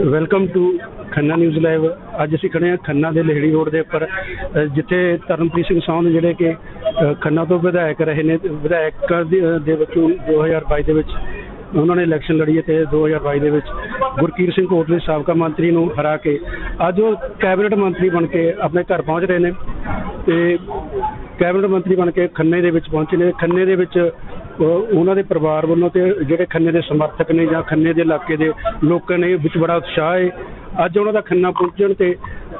Welcome to Khanna news live ਅੱਜ ਅਸੀਂ ਖੜੇ ਹਾਂ ਖੰਨਾ ਦੇ ਲਹਿੜੀ ਰੋਡ ਦੇ ਉੱਪਰ ਜਿੱਥੇ ਤਰਨਪ੍ਰੀਤ ਸਿੰਘ ਸੌਂਦ ਜਿਹੜੇ ਕਿ ਖੰਨਾ ਤੋਂ ਵਿਧਾਇਕ ਰਹੇ ਨੇ ਤੇ ਵਿਧਾਇਕ ਦੇ ਦੇ ਵਿੱਚੋਂ 2022 ਦੇ ਵਿੱਚ ਉਹਨਾਂ ਨੇ ਇਲੈਕਸ਼ਨ ਲੜੀ ਹੈ ਤੇ 2022 ਦੇ ਵਿੱਚ ਗੁਰਕੀਰ ਸਿੰਘ ਕੋਟਲੀ ਸਾਬਕਾ ਮੰਤਰੀ ਨੂੰ ਹਰਾ ਕੇ ਅੱਜ ਉਹ ਕੈਬਨਿਟ ਮੰਤਰੀ ਬਣ ਕੇ ਆਪਣੇ ਘਰ ਪਹੁੰਚ ਰਹੇ ਨੇ ਤੇ ਕੈਬਨਿਟ ਮੰਤਰੀ ਬਣ ਕੇ ਖੰਨੇ ਦੇ ਵਿੱਚ ਪਹੁੰਚੇ ਨੇ। ਖੰਨੇ ਦੇ ਵਿੱਚ ਉਹਨਾਂ ਦੇ ਪਰਿਵਾਰ ਵੱਲੋਂ ਤੇ ਜਿਹੜੇ ਖੰਨੇ ਦੇ ਸਮਰਥਕ ਨੇ ਜਾਂ ਖੰਨੇ ਦੇ ਇਲਾਕੇ ਦੇ ਲੋਕਾਂ ਨੇ ਵਿੱਚ ਬੜਾ ਉਤਸ਼ਾਹ ਹੈ। ਅੱਜ ਉਹਨਾਂ ਦਾ ਖੰਨਾ ਪਹੁੰਚਣ ਤੇ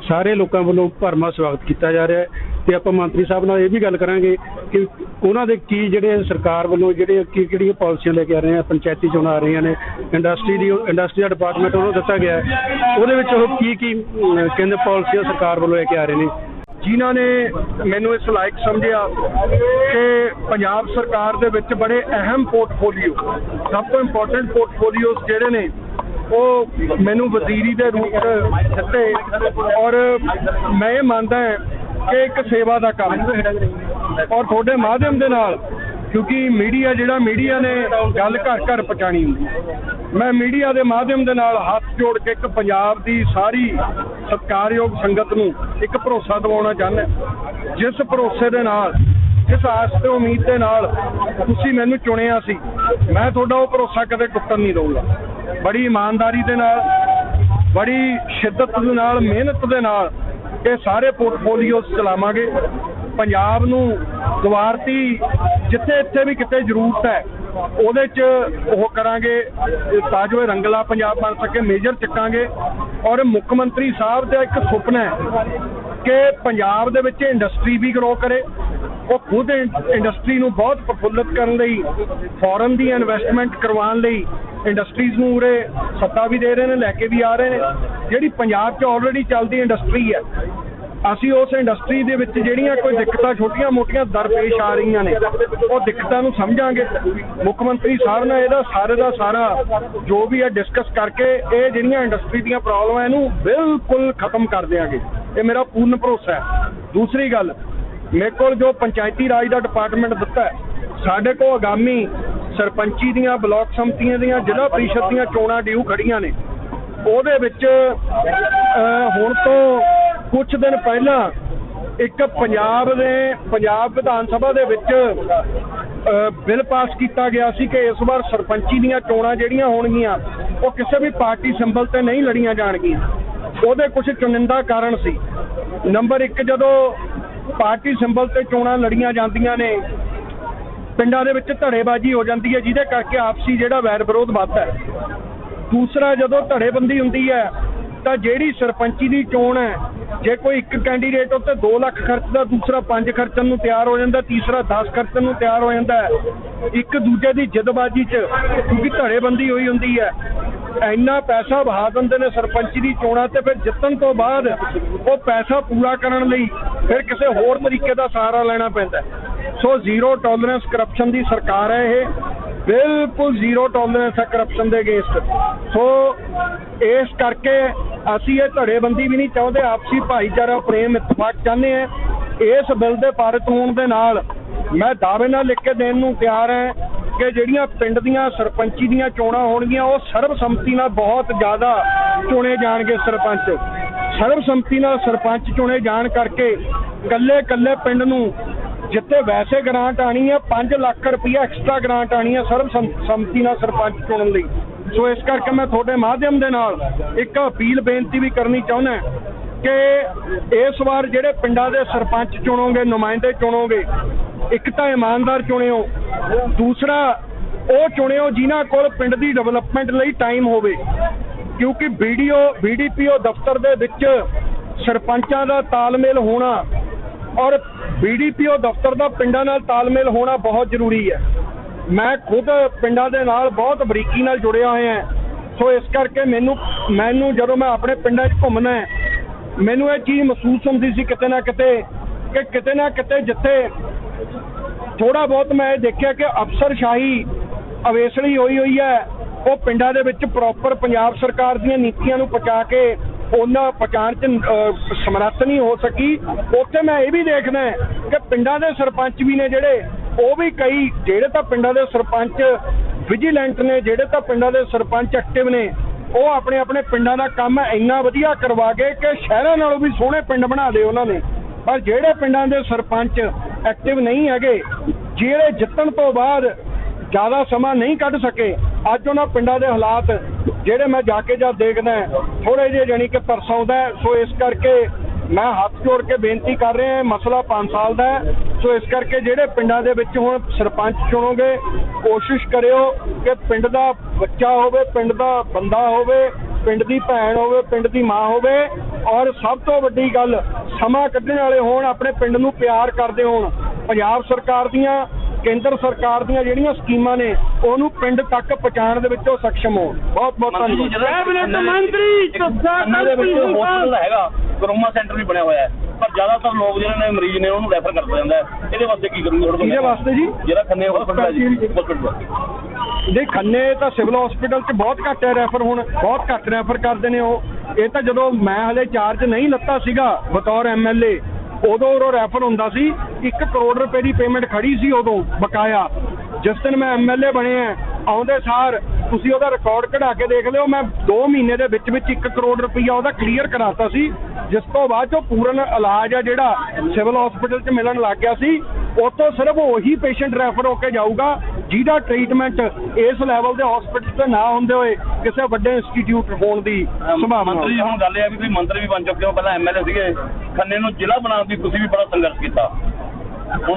ਸਾਰੇ ਲੋਕਾਂ ਵੱਲੋਂ ਭਰਮਾ ਸਵਾਗਤ ਕੀਤਾ ਜਾ ਰਿਹਾ ਹੈ। ਤੇ ਆਪਾਂ ਮੰਤਰੀ ਸਾਹਿਬ ਨਾਲ ਇਹ ਵੀ ਗੱਲ ਕਰਾਂਗੇ ਕਿ ਉਹਨਾਂ ਦੇ ਕੀ ਜਿਹੜੇ ਸਰਕਾਰ ਵੱਲੋਂ ਜਿਹੜੇ ਕੀ ਕਿਹੜੀਆਂ ਪਾਲਿਸੀਆਂ ਲੈ ਕੇ ਆ ਰਹੇ ਆ, ਪੰਚਾਇਤੀ ਚੋਣਾਂ ਆ ਰਹੀਆਂ ਨੇ, ਇੰਡਸਟਰੀ ਦੀ ਇੰਡਸਟਰੀ ਦਾ ਡਿਪਾਰਟਮੈਂਟ ਉਹਨੂੰ ਦਿੱਤਾ ਗਿਆ ਉਹਦੇ ਵਿੱਚ ਉਹ ਕੀ ਕੀ ਕਹਿੰਦੇ ਪਾਲਿਸੀਆਂ ਸਰਕਾਰ ਵੱਲੋਂ ਲੈ ਕੇ ਆ ਰਹੇ ਨੇ। ਜਿਨ੍ਹਾਂ ਨੇ ਮੈਨੂੰ ਇਸ ਲਾਇਕ ਸਮਝਿਆ ਕਿ ਪੰਜਾਬ ਸਰਕਾਰ ਦੇ ਵਿੱਚ ਬੜੇ ਅਹਿਮ ਪੋਰਟਫੋਲੀਓ, ਸਭ ਤੋਂ ਇੰਪੋਰਟੈਂਟ ਪੋਰਟਫੋਲੀਓਸ ਜਿਹੜੇ ਨੇ, ਉਹ ਮੈਨੂੰ ਵਜ਼ੀਰੀ ਦੇ ਰੂਪ ਦਿੱਤੇ ਔਰ ਮੈਂ ਇਹ ਮੰਨਦਾ ਹਾਂ ਕਿ ਇੱਕ ਸੇਵਾ ਦਾ ਕੰਮ ਔਰ ਤੁਹਾਡੇ ਮਾਧਿਅਮ ਦੇ ਨਾਲ, ਕਿਉਂਕਿ ਮੀਡੀਆ ਜਿਹੜਾ ਮੀਡੀਆ ਨੇ ਗੱਲ ਘਰ ਘਰ ਪਹੁੰਚਾਣੀ ਹੁੰਦੀ ਮੈਂ ਮੀਡੀਆ ਦੇ ਮਾਧਿਅਮ ਦੇ ਨਾਲ ਹੱਥ ਜੋੜ ਕੇ ਇੱਕ ਪੰਜਾਬ ਦੀ ਸਾਰੀ ਸਤਿਕਾਰਯੋਗ ਸੰਗਤ ਨੂੰ ਇੱਕ ਭਰੋਸਾ ਦਿਵਾਉਣਾ ਚਾਹੁੰਦਾ ਜਿਸ ਭਰੋਸੇ ਦੇ ਨਾਲ, ਜਿਸ ਆਸ ਤੇ ਉਮੀਦ ਦੇ ਨਾਲ ਤੁਸੀਂ ਮੈਨੂੰ ਚੁਣਿਆ ਸੀ, ਮੈਂ ਤੁਹਾਡਾ ਉਹ ਭਰੋਸਾ ਕਦੇ ਟੁੱਟਣ ਨਹੀਂ ਦਊਂਗਾ। ਬੜੀ ਇਮਾਨਦਾਰੀ ਦੇ ਨਾਲ, ਬੜੀ ਸ਼ਿੱਦਤ ਦੇ ਨਾਲ, ਮਿਹਨਤ ਦੇ ਨਾਲ ਇਹ ਸਾਰੇ ਪੋਰਟਫੋਲੀਓਸ ਚਲਾਵਾਂਗੇ। ਪੰਜਾਬ ਨੂੰ ਦੁਆਰਤੀ ਜਿੱਥੇ ਇੱਥੇ ਵੀ ਕਿਤੇ ਜ਼ਰੂਰਤ ਹੈ ਉਹਦੇ 'ਚ ਉਹ ਕਰਾਂਗੇ ਤਾਂ ਜੋ ਰੰਗਲਾ ਪੰਜਾਬ ਬਣ ਸਕੇ ਮੇਜਰ ਚੱਕਾਂਗੇ। ਔਰ ਮੁੱਖ ਮੰਤਰੀ ਸਾਹਿਬ ਦਾ ਇੱਕ ਸੁਪਨਾ ਹੈ ਕਿ ਪੰਜਾਬ ਦੇ ਵਿੱਚ ਇੰਡਸਟਰੀ ਵੀ ਗਰੋ ਕਰੇ। ਉਹ ਖੁਦ ਇੰਡਸਟਰੀ ਨੂੰ ਬਹੁਤ ਪ੍ਰਫੁੱਲਤ ਕਰਨ ਲਈ ਫੋਰਨ ਦੀ ਇਨਵੈਸਟਮੈਂਟ ਕਰਵਾਉਣ ਲਈ ਇੰਡਸਟਰੀਜ਼ ਨੂੰ ਉਰੇ ਸੱਤਾ ਵੀ ਦੇ ਰਹੇ ਨੇ, ਲੈ ਕੇ ਵੀ ਆ ਰਹੇ ਨੇ। ਜਿਹੜੀ ਪੰਜਾਬ 'ਚ ਆਲਰੇਡੀ ਚੱਲਦੀ ਇੰਡਸਟਰੀ ਹੈ ਅਸੀਂ ਉਸ ਇੰਡਸਟਰੀ ਦੇ ਵਿੱਚ ਜਿਹੜੀਆਂ ਕੋਈ ਦਿੱਕਤਾਂ ਛੋਟੀਆਂ-ਮੋਟੀਆਂ ਦਰਪੇਸ਼ ਆ ਰਹੀਆਂ ਨੇ, ਉਹ ਦਿੱਕਤਾਂ ਨੂੰ ਸਮਝਾਂਗੇ। ਮੁੱਖ ਮੰਤਰੀ ਸਾਹਿਬ ਨਾਲ ਇਹਦਾ ਸਾਰੇ ਦਾ ਸਾਰਾ ਜੋ ਵੀ ਹੈ ਡਿਸਕਸ ਕਰਕੇ ਇਹ ਜਿਹੜੀਆਂ ਇੰਡਸਟਰੀ ਦੀਆਂ ਪ੍ਰੋਬਲਮਾਂ ਇਹਨੂੰ ਬਿਲਕੁਲ ਖਤਮ ਕਰ ਦਿਆਂਗੇ। ਇਹ ਮੇਰਾ ਪੂਰਨ ਭਰੋਸਾ ਹੈ। ਦੂਸਰੀ ਗੱਲ, ਮੇਰੇ ਕੋਲ ਜੋ ਪੰਚਾਇਤੀ ਰਾਜ ਦਾ ਡਿਪਾਰਟਮੈਂਟ ਦਿੱਤਾ ਹੈ, ਸਾਡੇ ਕੋਲ ਆਗਾਮੀ ਸਰਪੰਚੀ ਦੀਆਂ, ਬਲਾਕ ਸੰਮਤੀਆਂ ਦੀਆਂ, ਜ਼ਿਲ੍ਹਾ ਪ੍ਰੀਸ਼ਦ ਦੀਆਂ ਚੋਣਾਂ ਡਿਊ ਖੜੀਆਂ ਨੇ। ਉਹਦੇ ਵਿੱਚ ਹੁਣ ਤੋਂ ਕੁਝ ਦਿਨ ਪਹਿਲਾਂ ਇੱਕ ਪੰਜਾਬ ਦੇ, ਪੰਜਾਬ ਵਿਧਾਨ ਸਭਾ ਦੇ ਵਿੱਚ ਬਿੱਲ ਪਾਸ ਕੀਤਾ ਗਿਆ ਸੀ ਕਿ ਇਸ ਵਾਰ ਸਰਪੰਚੀ ਦੀਆਂ ਚੋਣਾਂ ਜਿਹੜੀਆਂ ਹੋਣਗੀਆਂ, ਉਹ ਕਿਸੇ ਵੀ ਪਾਰਟੀ ਸਿੰਬਲ ਤੇ ਨਹੀਂ ਲੜੀਆਂ ਜਾਣਗੀਆਂ। ਉਹਦੇ ਕੁਝ ਚੁਣਿੰਦਾ ਕਾਰਨ ਸੀ। ਨੰਬਰ 1 ਜਦੋਂ ਪਾਰਟੀ ਸਿੰਬਲ ਤੇ ਚੋਣਾਂ ਲੜੀਆਂ ਜਾਂਦੀਆਂ ਨੇ, ਪਿੰਡਾਂ ਦੇ ਵਿੱਚ ਧੜੇਬਾਜ਼ੀ ਹੋ ਜਾਂਦੀ ਹੈ, ਜਿਹਦੇ ਕਰਕੇ ਆਪਸੀ ਜਿਹੜਾ ਵੈਰ ਵਿਰੋਧ ਵੱਧਦਾ ਹੈ। ਦੂਸਰਾ, ਜਦੋਂ ਧੜੇਬੰਦੀ ਹੁੰਦੀ ਹੈ, ਤਾਂ ਜਿਹੜੀ ਸਰਪੰਚੀ ਦੀ ਚੋਣ ਹੈ ਜੇ ਕੋਈ ਇੱਕ ਕੈਂਡੀਡੇਟ ਉੱਤੇ 2 ਲੱਖ ਖਰਚਦਾ ਦੂਸਰਾ 5 ਖਰਚਣ ਨੂੰ ਤਿਆਰ ਹੋ ਜਾਂਦਾ, ਤੀਸਰਾ 10 ਖਰਚਣ ਨੂੰ ਤਿਆਰ ਹੋ ਜਾਂਦਾ ਇੱਕ ਦੂਜੇ ਦੀ ਜਿੱਦਬਾਜ਼ੀ 'ਚ ਕਿਉਂਕਿ ਧੜੇਬੰਦੀ ਹੋਈ ਹੁੰਦੀ ਹੈ। ਇੰਨਾ ਪੈਸਾ ਵਹਾ ਦਿੰਦੇ ਨੇ ਸਰਪੰਚੀ ਦੀ ਚੋਣਾਂ ਤੇ, ਫਿਰ ਜਿੱਤਣ ਤੋਂ ਬਾਅਦ ਉਹ ਪੈਸਾ ਪੂਰਾ ਕਰਨ ਲਈ ਫਿਰ ਕਿਸੇ ਹੋਰ ਤਰੀਕੇ ਦਾ ਸਹਾਰਾ ਲੈਣਾ ਪੈਂਦਾ ਸੋ ਜ਼ੀਰੋ ਟੋਲਰੈਂਸ ਕਰਪਸ਼ਨ ਦੀ ਸਰਕਾਰ ਹੈ ਇਹ। ਬਿਲਕੁਲ ਜ਼ੀਰੋ ਟੋਲਰੈਂਸ ਹੈ ਕਰਪਸ਼ਨ ਦੇ ਅਗੇਂਸਟ ਸੋ ਇਸ ਕਰਕੇ ਅਸੀਂ ਇਹ ਧੜੇਬੰਦੀ ਵੀ ਨਹੀਂ ਚਾਹੁੰਦੇ, ਆਪਸੀ ਭਾਈਚਾਰਾ, ਪ੍ਰੇਮ, ਇਤਫਾਕ ਚਾਹੁੰਦੇ ਆ ਇਸ ਬਿੱਲ ਦੇ ਪਾਰਿਤ ਹੋਣ ਦੇ ਨਾਲ ਮੈਂ ਦਾਅਵੇ ਨਾਲ ਲਿਖ ਕੇ ਦੇਣ ਨੂੰ ਤਿਆਰ ਹਾਂ ਕਿ ਜਿਹੜੀਆਂ ਪਿੰਡ ਦੀਆਂ ਸਰਪੰਚੀ ਦੀਆਂ ਚੋਣਾਂ ਹੋਣਗੀਆਂ, ਉਹ ਸਰਬਸੰਮਤੀ ਨਾਲ ਬਹੁਤ ਜ਼ਿਆਦਾ ਚੁਣੇ ਜਾਣਗੇ ਸਰਪੰਚ। ਸਰਬਸੰਮਤੀ ਨਾਲ ਸਰਪੰਚ ਚੁਣੇ ਜਾਣ ਕਰਕੇ ਇਕੱਲੇ ਇਕੱਲੇ ਪਿੰਡ ਨੂੰ ਜਿੱਥੇ ਵੈਸੇ ਗ੍ਰਾਂਟ ਆਣੀ ਹੈ 5 ਲੱਖ ਰੁਪਈਆ ਐਕਸਟਰਾ ਗ੍ਰਾਂਟ ਆਣੀ ਹੈ ਸਰਬਸੰਮਤੀ ਨਾਲ ਸਰਪੰਚ ਚੁਣਨ ਲਈ। ਸੋ ਇਸ ਕਰਕੇ ਮੈਂ ਤੁਹਾਡੇ ਮਾਧਿਅਮ ਦੇ ਨਾਲ ਇੱਕ ਅਪੀਲ ਬੇਨਤੀ ਵੀ ਕਰਨੀ ਚਾਹੁੰਦਾ ਕਿ ਇਸ ਵਾਰ ਜਿਹੜੇ ਪਿੰਡਾਂ ਦੇ ਸਰਪੰਚ ਚੁਣੋਗੇ, ਨੁਮਾਇੰਦੇ ਚੁਣੋਗੇ, ਇੱਕ ਤਾਂ ਇਮਾਨਦਾਰ ਚੁਣਿਓ, ਦੂਸਰਾ ਉਹ ਚੁਣਿਓ ਜਿਨ੍ਹਾਂ ਕੋਲ ਪਿੰਡ ਦੀ ਡਿਵੈਲਪਮੈਂਟ ਲਈ ਟਾਈਮ ਹੋਵੇ। ਕਿਉਂਕਿ ਵੀਡੀਓ ਬੀਡੀਪੀਓ ਦਫ਼ਤਰ ਦੇ ਵਿੱਚ ਸਰਪੰਚਾਂ ਦਾ ਤਾਲਮੇਲ ਹੋਣਾ ਔਰ ਬੀਡੀਪੀਓ ਦਫ਼ਤਰ ਦਾ ਪਿੰਡਾਂ ਨਾਲ ਤਾਲਮੇਲ ਹੋਣਾ ਬਹੁਤ ਜ਼ਰੂਰੀ ਹੈ। ਮੈਂ ਖੁਦ ਪਿੰਡਾਂ ਦੇ ਨਾਲ ਬਹੁਤ ਬਰੀਕੀ ਨਾਲ ਜੁੜਿਆ ਹੋਇਆ ਹਾਂ। ਸੋ ਇਸ ਕਰਕੇ ਮੈਨੂੰ ਮੈਨੂੰ ਜਦੋਂ ਮੈਂ ਆਪਣੇ ਪਿੰਡਾਂ 'ਚ ਘੁੰਮਣਾ ਮੈਨੂੰ ਇਹ ਚੀਜ਼ ਮਹਿਸੂਸ ਹੁੰਦੀ ਸੀ ਕਿਤੇ ਨਾ ਕਿਤੇ ਕਿ ਕਿਤੇ ਨਾ ਕਿਤੇ ਜਿੱਥੇ ਥੋੜਾ ਬਹੁਤ ਮੈਂ ਇਹ ਦੇਖਿਆ ਕਿ ਅਫਸਰਸ਼ਾਹੀ ਅਵੇਸਲੀ ਹੋਈ ਹੋਈ ਹੈ, ਉਹ ਪਿੰਡਾਂ ਦੇ ਵਿੱਚ ਪ੍ਰੋਪਰ ਪੰਜਾਬ ਸਰਕਾਰ ਦੀਆਂ ਨੀਤੀਆਂ ਨੂੰ ਪਹੁੰਚਾ ਕੇ ਉਹਨਾਂ ਪਹੁੰਚਾਉਣ ਚ ਸਮਰੱਥ ਨਹੀਂ ਹੋ ਸਕੀ। ਉੱਥੇ ਮੈਂ ਇਹ ਵੀ ਦੇਖਦਾ ਕਿ ਪਿੰਡਾਂ ਦੇ ਸਰਪੰਚ ਵੀ ਨੇ ਜਿਹੜੇ ਉਹ ਵੀ ਕਈ ਜਿਹੜੇ ਤਾਂ ਪਿੰਡਾਂ ਦੇ ਸਰਪੰਚ ਵਿਜੀਲੈਂਟ ਨੇ, ਜਿਹੜੇ ਤਾਂ ਪਿੰਡਾਂ ਦੇ ਸਰਪੰਚ ਐਕਟਿਵ ਨੇ, ਉਹ ਆਪਣੇ ਆਪਣੇ ਪਿੰਡਾਂ ਦਾ ਕੰਮ ਇੰਨਾ ਵਧੀਆ ਕਰਵਾ ਕੇ ਕਿ ਸ਼ਹਿਰਾਂ ਨਾਲੋਂ ਵੀ ਸੋਹਣੇ ਪਿੰਡ ਬਣਾ ਦੇ ਉਹਨਾਂ ਨੇ। ਪਰ ਜਿਹੜੇ ਪਿੰਡਾਂ ਦੇ ਸਰਪੰਚ ਐਕਟਿਵ ਨਹੀਂ ਹੈਗੇ, ਜਿਹੜੇ ਜਿੱਤਣ ਤੋਂ ਬਾਅਦ ਜ਼ਿਆਦਾ ਸਮਾਂ ਨਹੀਂ ਕੱਢ ਸਕੇ, ਅੱਜ ਉਹਨਾਂ ਪਿੰਡਾਂ ਦੇ ਹਾਲਾਤ ਜਿਹੜੇ ਮੈਂ ਜਾ ਕੇ ਜਦ ਦੇਖਦਾ ਥੋੜੇ ਜਿਹੇ ਜਾਣੀ ਕਿ ਤਰਸ ਸੋ ਇਸ ਕਰਕੇ ਮੈਂ ਹੱਥ ਜੋੜ ਕੇ ਬੇਨਤੀ ਕਰ ਰਿਹਾ ਹਾਂ ਮਸਲਾ 5 ਸਾਲ ਦਾ ਹੈ। ਸੋ ਇਸ ਕਰਕੇ ਜਿਹੜੇ ਪਿੰਡਾਂ ਦੇ ਵਿੱਚ ਹੁਣ ਸਰਪੰਚ ਚੁਣੋਗੇ ਕੋਸ਼ਿਸ਼ ਕਰਿਓ ਕਿ ਪਿੰਡ ਦਾ ਬੱਚਾ ਹੋਵੇ ਪਿੰਡ ਦਾ ਬੰਦਾ ਹੋਵੇ ਪਿੰਡ ਦੀ ਭੈਣ ਹੋਵੇ ਪਿੰਡ ਦੀ ਮਾਂ ਹੋਵੇ। ਔਰ ਸਭ ਤੋਂ ਵੱਡੀ ਗੱਲ ਸਮਾਂ ਕੱਢਣ ਵਾਲੇ ਹੋਣ ਆਪਣੇ ਪਿੰਡ ਨੂੰ ਪਿਆਰ ਕਰਦੇ ਹੋਣ। ਪੰਜਾਬ ਸਰਕਾਰ ਦੀਆਂ ਕੇਂਦਰ ਸਰਕਾਰ ਦੀਆਂ ਜਿਹੜੀਆਂ ਸਕੀਮਾਂ ਨੇ ਉਹਨੂੰ ਪਿੰਡ ਤੱਕ ਪਹੁੰਚਾਉਣ ਦੇ ਵਿੱਚ ਉਹ ਸક્ષਮ ਹੋਣ। ਬਹੁਤ ਬਹੁਤ ਧੰਨਵਾਦ। ਕੈਬਨਿਟ ਮੰਤਰੀ ਹੈਗਾ। ਕਰੋਮਾ ਸੈਂਟਰ ਵੀ ਬਣਿਆ ਹੋਇਆ ਹੈ। ਪਰ ਜ਼ਿਆਦਾਤਰ ਲੋਕ ਜਿਹੜੇ ਨੇ ਮਰੀਜ਼ ਨੇ ਉਹਨੂੰ ਰੈਫਰ ਕਰ ਦਿੱਤਾ ਜਾਂਦਾ ਹੈ। ਇਹਦੇ ਵਾਸਤੇ ਕੀ ਕਰੂੰਗੇ? ਕੋਲ? ਇਹਦੇ ਵਾਸਤੇ ਜੀ? ਜਿਹੜਾ ਖੰਨੇ ਹਸਪੀਟਲ ਹੈ ਜੀ ਹਸਪੀਟਲ ਦੇ ਖੰਨੇ ਤਾਂ ਸਿਵਲ ਹਸਪੀਟਲ 'ਚ ਬਹੁਤ ਘੱਟ ਹੈ ਰੈਫਰ ਹੁਣ ਬਹੁਤ ਘੱਟ ਰੈਫਰ ਕਰਦੇ ਨੇ ਉਹ। ਇਹ ਤਾਂ ਜਦੋਂ ਮੈਂ ਹਲੇ ਚਾਰਜ ਨਹੀਂ ਲੱਤਾ ਸੀਗਾ ਬਤੌਰ ਐਮਐਲਏ ਉਦੋਂ ਉਹ ਰੈਫਰ ਹੁੰਦਾ ਸੀ। 1 ਕਰੋੜ ਰੁਪਏ ਦੀ ਪੇਮੈਂਟ ਖੜੀ ਸੀ ਉਦੋਂ ਬਕਾਇਆ। ਜਿਸ ਦਿਨ ਮੈਂ ਐਮਐਲਏ ਬਣਿਆ ਆਉਂਦੇ ਸਾਰ ਤੁਸੀਂ ਉਹਦਾ ਰਿਕਾਰਡ ਕਢਾ ਕੇ ਦੇਖ ਲਿਓ। ਮੈਂ 2 ਮਹੀਨੇ ਦੇ ਵਿੱਚ ਵਿੱਚ 1 ਕਰੋੜ ਰੁਪਈਆ ਉਹਦਾ ਕਲੀਅਰ ਕਰਾਤਾ ਸੀ। ਜਿਸ ਤੋਂ ਬਾਅਦ ਜੋ ਪੂਰਨ ਇਲਾਜ ਆ ਜਿਹੜਾ ਸਿਵਲ ਹਸਪੀਟਲ 'ਚ ਮਿਲਣ ਲੱਗ ਗਿਆ ਸੀ। ਉਤੋਂ ਸਿਰਫ ਉਹੀ ਪੇਸ਼ੈਂਟ ਰੈਫਰ ਹੋ ਕੇ ਜਾਊਗਾ ਜਿਹਦਾ ਟ੍ਰੀਟਮੈਂਟ ਇਸ ਲੈਵਲ ਦੇ ਹਸਪੀਟਲ ਤੇ ਨਾ ਹੁੰਦੇ ਹੋਏ ਕਿਸੇ ਵੱਡੇ ਇੰਸਟੀਚਿਊਟ ਹੋਣ ਦੀ ਸੰਭਾਵਨਾ ਮੰਤਰੀ ਜੀ ਹੁਣ ਗੱਲ ਇਹ ਆ ਵੀ ਤੁਸੀਂ ਮੰਤਰੀ ਵੀ ਬਣ ਚੁੱਕੇ ਹੋ। ਪਹਿਲਾਂ ਐਮਐਲਏ ਸੀਗੇ। ਖੰਨੇ ਨੂੰ ਜ਼ਿਲ੍ਹਾ ਬਣਾਉਣ ਦੀ ਤੁਸੀਂ ਵੀ ਬੜਾ ਸੰਘਰਸ਼ ਕੀਤਾ।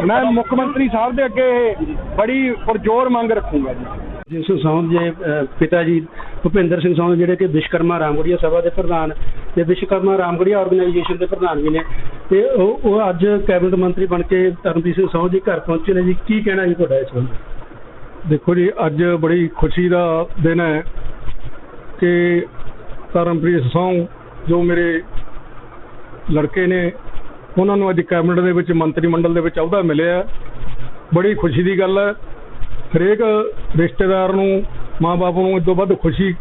ਮੈਂ ਮੁੱਖ ਮੰਤਰੀ ਸਾਹਿਬ ਦੇ ਅੱਗੇ ਇਹ ਬੜੀ ਪੁਰਜੋਰ ਮੰਗ ਰੱਖੂੰਗਾ ਜੀ। ਜਿਸ ਸੌਂਦ ਦੇ ਪਿਤਾ ਜੀ ਭੁਪਿੰਦਰ ਸਿੰਘ ਸੌਂਦ ਜਿਹੜੇ ਕਿ ਵਿਸ਼ਕਰਮਾ ਰਾਮਗੜੀਆ ਸਭਾ ਦੇ ਪ੍ਰਧਾਨ ਤੇ ਵਿਸ਼ਕਰਮਾ ਰਾਮਗੜੀਆ ਆਰਗੇਨਾਈਜੇਸ਼ਨ ਦੇ ਪ੍ਰਧਾਨ ਵੀ ਨੇ। ਤੇ ਉਹ ਉਹ ਅੱਜ ਕੈਬਨਿਟ ਮੰਤਰੀ ਬਣ ਕੇ ਧਰਮਜੀਤ ਸਿੰਘ ਸੌਂਦ ਜੀ ਘਰ ਪਹੁੰਚੇ ਨੇ ਜੀ। ਕੀ ਕਹਿਣਾ ਜੀ ਤੁਹਾਡਾ ਇਸ ਬਾਰੇ ਦੇਖੋ ਜੀ, ਅੱਜ ਬੜੀ ਖੁਸ਼ੀ ਦਾ ਦਿਨ ਹੈ ਕਿ ਧਰਮਪ੍ਰੀਤ ਸੌਂ ਜੋ ਮੇਰੇ ਲੜਕੇ ਨੇ, ਉਹਨਾਂ ਨੂੰ ਅੱਜ ਕੈਬਨਿਟ ਦੇ ਵਿੱਚ ਮੰਤਰੀ ਮੰਡਲ ਦੇ ਵਿੱਚ ਅਹੁਦਾ ਮਿਲਿਆ। ਬੜੀ ਖੁਸ਼ੀ ਦੀ ਗੱਲ ਹੈ। ਹਰੇਕ ਰਿਸ਼ਤੇਦਾਰ ਨੂੰ ਮਾਂ-ਬਾਪ ਨੂੰ ਇਸ ਤੋਂ ਵੱਧ ਖੁਸ਼ੀ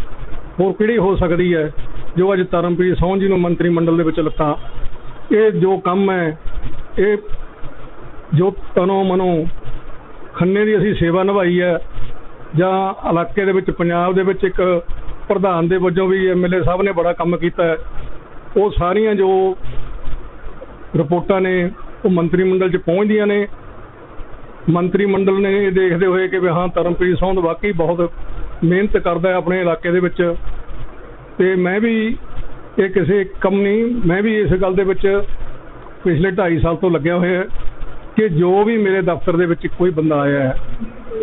ਹੋਰ ਕਿਹੜੀ ਹੋ ਸਕਦੀ ਹੈ? ਜੋ ਅੱਜ ਧਰਮਪ੍ਰੀਤ ਸੌਂ ਜੀ ਨੂੰ ਮੰਤਰੀ ਮੰਡਲ ਦੇ ਵਿੱਚ ਲੱਤਾਂ। ਇਹ ਜੋ ਕੰਮ ਹੈ, ਇਹ ਜੋ ਤਨੋ ਮਨੋ ਖੰਨੇ ਦੀ ਅਸੀਂ ਸੇਵਾ ਨਿਭਾਈ ਹੈ, ਜਾਂ ਇਲਾਕੇ ਦੇ ਵਿੱਚ, ਪੰਜਾਬ ਦੇ ਵਿੱਚ ਇੱਕ ਪ੍ਰਧਾਨ ਦੇ ਵਜੋਂ ਵੀ ਐਮਐਲਏ ਸਾਹਿਬ ਨੇ ਬੜਾ ਕੰਮ ਕੀਤਾ ਹੈ। ਉਹ ਸਾਰੀਆਂ ਜੋ ਰਿਪੋਰਟਾਂ ਨੇ, ਉਹ ਮੰਤਰੀ ਮੰਡਲ 'ਚ ਪਹੁੰਚਦੀਆਂ ਨੇ। ਮੰਤਰੀ ਮੰਡਲ ਨੇ ਇਹ ਦੇਖਦੇ ਹੋਏ ਕਿ ਵੀ ਹਾਂ, ਧਰਮਪ੍ਰੀਤ ਸੌਂਦ ਵਾਕਈ ਬਹੁਤ ਮਿਹਨਤ ਕਰਦਾ ਹੈ ਆਪਣੇ ਇਲਾਕੇ ਦੇ ਵਿੱਚ। ਤੇ ਮੈਂ ਵੀ ਇਹ ਕਿਸੇ ਕੰਮ ਨਹੀਂ, ਮੈਂ ਵੀ ਇਸ ਗੱਲ ਦੇ ਵਿੱਚ ਪਿਛਲੇ 2.5 ਸਾਲ ਤੋਂ ਲੱਗਿਆ ਹੋਇਆ ਕਿ ਜੋ ਵੀ ਮੇਰੇ ਦਫ਼ਤਰ ਦੇ ਵਿੱਚ ਕੋਈ ਬੰਦਾ ਆਇਆ ਹੈ,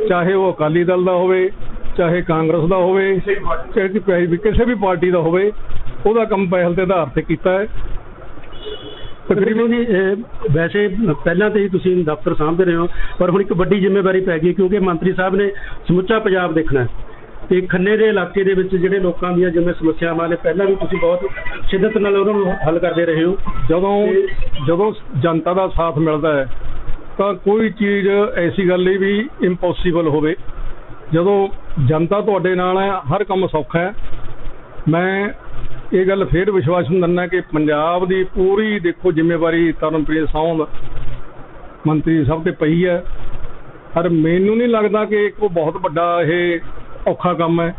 ਚਾਹੇ ਉਹ ਅਕਾਲੀ ਦਲ ਦਾ ਹੋਵੇ, ਚਾਹੇ ਕਾਂਗਰਸ ਦਾ ਹੋਵੇ, ਚਾਹੇ ਵੀ ਕਿਸੇ ਵੀ ਪਾਰਟੀ ਦਾ ਹੋਵੇ, ਉਹਦਾ ਕੰਮ ਪਹਿਲ ਦੇ ਆਧਾਰ ਤੇ ਕੀਤਾ ਹੈ। ਤਕਰੀਬਨ ਜੀ ਵੈਸੇ ਪਹਿਲਾਂ ਤੇ ਹੀ ਤੁਸੀਂ ਦਫ਼ਤਰ ਸਾਂਭਦੇ ਰਹੇ ਹੋ ਪਰ ਹੁਣ ਇੱਕ ਵੱਡੀ ਜ਼ਿੰਮੇਵਾਰੀ ਪੈ ਗਈ ਕਿਉਂਕਿ ਮੰਤਰੀ ਸਾਹਿਬ ਨੇ ਸਮੁੱਚਾ ਪੰਜਾਬ ਦੇਖਣਾ ਹੈ। ਤੇ ਖੰਨੇ ਦੇ ਇਲਾਕੇ ਦੇ ਵਿੱਚ ਜਿਹੜੇ ਲੋਕਾਂ ਦੀਆਂ ਜਿਵੇਂ ਸਮੱਸਿਆਵਾਂ ਨੇ ਪਹਿਲਾਂ ਵੀ ਤੁਸੀਂ ਬਹੁਤ ਸ਼ਿੱਦਤ ਨਾਲ ਉਹਨਾਂ ਨੂੰ ਹੱਲ ਕਰਦੇ ਰਹੇ ਹੋ। ਜਦੋਂ ਜਦੋਂ ਜਨਤਾ ਦਾ ਸਾਥ ਮਿਲਦਾ ਹੈ ਤਾਂ ਕੋਈ ਚੀਜ਼ ਐਸੀ ਗੱਲ ਨਹੀਂ ਵੀ ਇੰਪੋਸੀਬਲ ਹੋਵੇ। ਜਦੋਂ ਜਨਤਾ ਤੁਹਾਡੇ ਨਾਲ ਹੈ ਹਰ ਕੰਮ ਸੌਖਾ ਹੈ। ਮੈਂ ਇਹ ਗੱਲ ਫੇਰ ਵਿਸ਼ਵਾਸ ਨੂੰ ਦਿੰਦਾ ਕਿ ਪੰਜਾਬ ਦੀ ਪੂਰੀ ਦੇਖੋ ਜ਼ਿੰਮੇਵਾਰੀ ਤਰਨਪ੍ਰੀਤ ਸੌਂਦ ਮੰਤਰੀ ਸਭ ਤੇ ਪਈ ਹੈ। ਪਰ ਮੈਨੂੰ ਨਹੀਂ ਲੱਗਦਾ ਕਿ ਇੱਕ ਉਹ ਬਹੁਤ ਵੱਡਾ ਇਹ ਔਖਾ ਕੰਮ ਹੈ।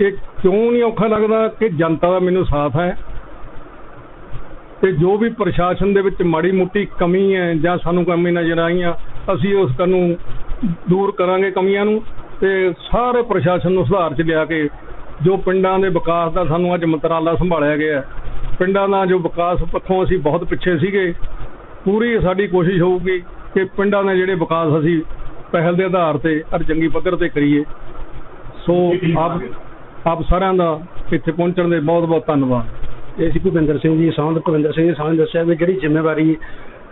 ਇਹ ਕਿਉਂ ਨਹੀਂ ਔਖਾ ਲੱਗਦਾ ਕਿ ਜਨਤਾ ਦਾ ਮੈਨੂੰ ਸਾਥ ਹੈ ਤੇ ਜੋ ਵੀ ਪ੍ਰਸ਼ਾਸਨ ਦੇ ਵਿੱਚ ਮਾੜੀ ਮੋਟੀ ਕਮੀ ਹੈ ਜਾਂ ਸਾਨੂੰ ਕਮੀ ਨਜ਼ਰ ਆਈਆਂ ਅਸੀਂ ਉਸ ਨੂੰ ਦੂਰ ਕਰਾਂਗੇ ਕਮੀਆਂ ਨੂੰ ਤੇ ਸਾਰੇ ਪ੍ਰਸ਼ਾਸਨ ਨੂੰ ਸੁਧਾਰ 'ਚ ਲਿਆ ਕੇ ਜੋ ਪਿੰਡਾਂ ਦੇ ਵਿਕਾਸ ਦਾ ਸਾਨੂੰ ਅੱਜ ਮੰਤਰਾਲਾ ਸੰਭਾਲਿਆ ਗਿਆ ਪਿੰਡਾਂ ਦਾ ਜੋ ਵਿਕਾਸ ਪੱਖੋਂ ਅਸੀਂ ਬਹੁਤ ਪਿੱਛੇ ਸੀਗੇ। ਪੂਰੀ ਸਾਡੀ ਕੋਸ਼ਿਸ਼ ਹੋਊਗੀ ਕਿ ਪਿੰਡਾਂ ਦੇ ਜਿਹੜੇ ਵਿਕਾਸ ਅਸੀਂ ਪਹਿਲ ਦੇ ਆਧਾਰ ਤੇ ਅਰ ਜੰਗੀ ਪੱਧਰ ਤੇ ਕਰੀਏ। ਸੋ ਆਪ ਆਪ ਸਾਰਿਆਂ ਦਾ ਇੱਥੇ ਪਹੁੰਚਣ ਦੇ ਬਹੁਤ ਬਹੁਤ ਧੰਨਵਾਦ। ਇਹ ਸੀ ਭੁਪਿੰਦਰ ਸਿੰਘ ਜੀ ਸੌਂਦ ਭੁਪਿੰਦਰ ਸਿੰਘ ਜੀ ਸੌਂਦ ਨੇ ਦੱਸਿਆ ਵੀ ਜਿਹੜੀ ਜ਼ਿੰਮੇਵਾਰੀ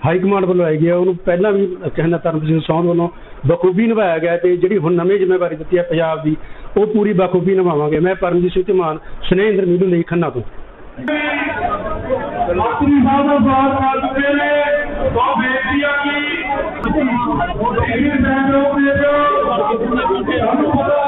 ਹਾਈ ਕਮਾਂਡ ਵੱਲੋਂ ਆਈ ਗਈ ਹੈ, ਉਹਨੂੰ ਪਹਿਲਾਂ ਵੀ ਕਹਿੰਦਾ ਧਰਮਜੀਤ ਸਿੰਘ ਸੌਂਦ ਵੱਲੋਂ ਬਖੂਬੀ ਨਿਭਾਇਆ ਗਿਆ ਤੇ ਜਿਹੜੀ ਹੁਣ ਨਵੀਂ ਜ਼ਿੰਮੇਵਾਰੀ ਦਿੱਤੀ ਹੈ ਪੰਜਾਬ ਦੀ ਉਹ ਪੂਰੀ ਬਖੂਬੀ ਨਿਭਾਵਾਂਗੇ। ਮੈਂ ਪਰਮਜੀਤ ਸਿੰਘ ਧਮਾਨ, ਸਨੇਹਿੰਦਰ ਮੀਡੂ ਲਈ ਖੰਨਾ ਤੋਂ। ਮੰਤਰੀ ਸਾਹਿਬ ਦਾ ਸਵਾਲ ਕਰ ਨੇ ਬਹੁਤ ਬੇਨਤੀ ਆ ਕਿ ਇਹ ਬੈਂਕ ਰੋਕ ਦੇ ਦਿਓ। ਸਾਨੂੰ ਪਤਾ